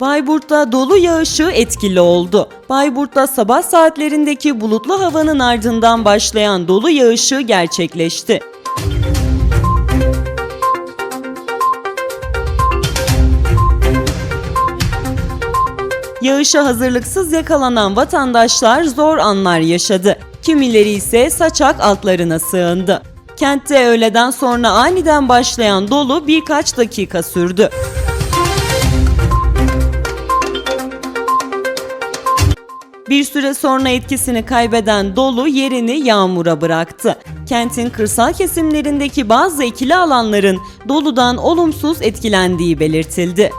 Bayburt'ta dolu yağışı etkili oldu. Bayburt'ta sabah saatlerindeki bulutlu havanın ardından başlayan dolu yağışı gerçekleşti. Yağışa hazırlıksız yakalanan vatandaşlar zor anlar yaşadı. Kimileri ise saçak altlarına sığındı. Kentte öğleden sonra aniden başlayan dolu birkaç dakika sürdü. Bir süre sonra etkisini kaybeden dolu yerini yağmura bıraktı. Kentin kırsal kesimlerindeki bazı ekili alanların doludan olumsuz etkilendiği belirtildi.